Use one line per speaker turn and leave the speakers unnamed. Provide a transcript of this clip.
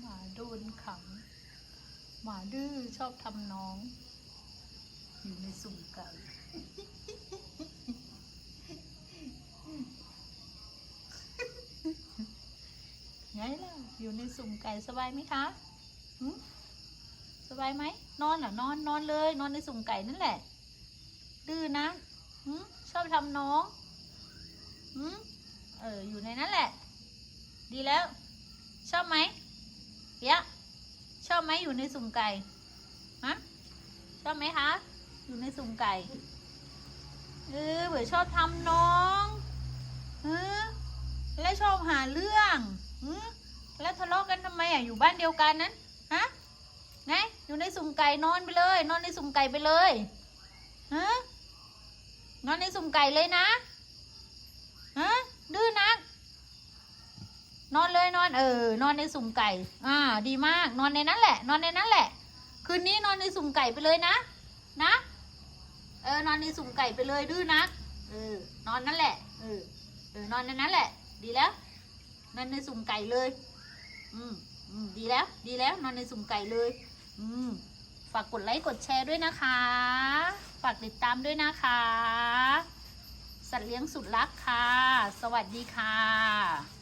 หมาโดนขัง หมาดื้อชอบทำน้อง อยู่ในสุ่มไก่ไงล่ะ อยู่ในสุ่มไก่สบายไหมคะสบายไหม นอนเหรอนอนนอนเลย นอนในสุ่มไก่นั่นแหละ ดื้อนะชอบทำน้องเออ อยู่ในนั้นแหละ ดีแล้ว ชอบไหมเปียะชอบไหมอยู่ในสุ่มไก่ฮะชอบไหมคะ อยู่ในสุ่มไก่ เออเบื่อชอบทำน้องเออแล้วชอบหาเรื่องหือแล้วทะเลาะกันทำไมอะ อยู่บ้านเดียวกันนั้น ฮะ ไง อยู่ในสุ่มไก่นอนไปเลย นอนในสุ่มไก่ไปเลยฮะ นอนในสุ่มไก่เลยนะฮะดื้อนัก นอนเลยนอนเออ นอนในสุ่มไก่ อ่า ดีมาก นอนในนั้นแหละ นอนในนั้นแหละ คืนนี้นอนในสุ่มไก่ไปเลยนะ นะ เออ นอนในสุ่มไก่ไปเลยดื้อนัก เออ นอนนั่นแหละ เออ เออ นอนในนั้นแหละ ดีแล้ว นอนในสุ่มไก่เลย อืมอืมดีแล้ว ดีแล้ว นอนในสุ่มไก่เลย อืม ฝากกดไลค์ กดแชร์ด้วยนะคะ ฝากติดตามด้วยนะคะ สัตว์เลี้ยงสุดรักค่ะ สวัสดีค่ะ